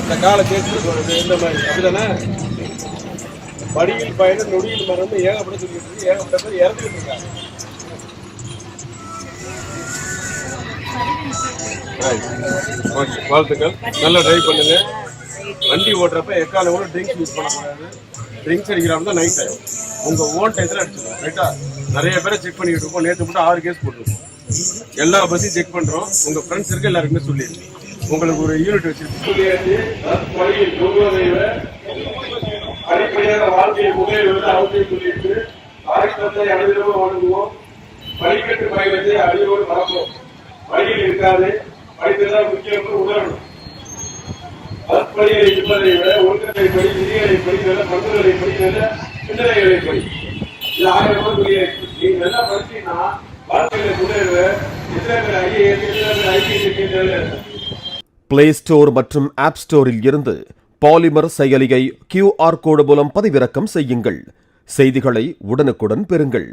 இந்த கால சேர்த்து சொல்றது இந்த மாதிரி. அப்படிதானே? படியில் பயணம் நொடியில் மறந்து ஏகப்பட சொல்லிட்டு இருக்கு ஏகப்பட பேர் இறந்துகிட்டு இருக்காங்க. வாழ்த்துக்கள். நல்லா டிரைவ் பண்ணுங்க. வண்டி ஓட்டுறப்ப எக்கால கூட ட்ரிங்க்ஸ் யூஸ் பண்ணக்கூடாது. ட்ரிங்க்ஸ் அடிக்கிறப்ப நைட் ஆகும் உங்க ஓன் டயத்தில் அடிச்சிடும் ரைட்டா நிறைய பேரை செக் பண்ணிட்டு இருக்கோம். நேற்று மட்டும் ஆறு கேஸ் போட்டிருக்கோம். எல்லா பஸ்ஸையும் செக் பண்றோம். உங்க ஃப்ரெண்ட்ஸ் இருக்க எல்லாருக்குமே சொல்லிடுங்க உங்களுக்கு ஒரு யூனிட் வச்சிருக்கோம் அடிப்படையாக வாழ்க்கையை முன்னேறுவது அவசியம் சொல்லிட்டு ஆயுதத்தை அனைவரும் வழங்குவோம். படிக்கட்டு பயணத்தை அடியோடு மறப்போம். வழியில் இருக்காது. படித்ததான் முக்கியம் உணரணும். அற்பணிகளை இருப்பதை விட ஒன்றினை படி விதிகளை படி நல்ல பண்புகளை படி நல்ல சிந்தனைகளை படி இது ஆயிரம் ரூபாய் புரிய நீங்க நல்லா படிச்சீங்கன்னா வாழ்க்கையில முன்னேறுவ எத்தனை ஐஏஎஸ் எத்தனை ஐபிஎஸ் பிளே ஸ்டோர் மற்றும் ஆப் ஸ்டோரில் இருந்து பாலிமர் செயலியை கியூஆர் கோடு மூலம் பதிவிறக்கம் செய்யுங்கள். செய்திகளை உடனுக்குடன் பெறுங்கள்.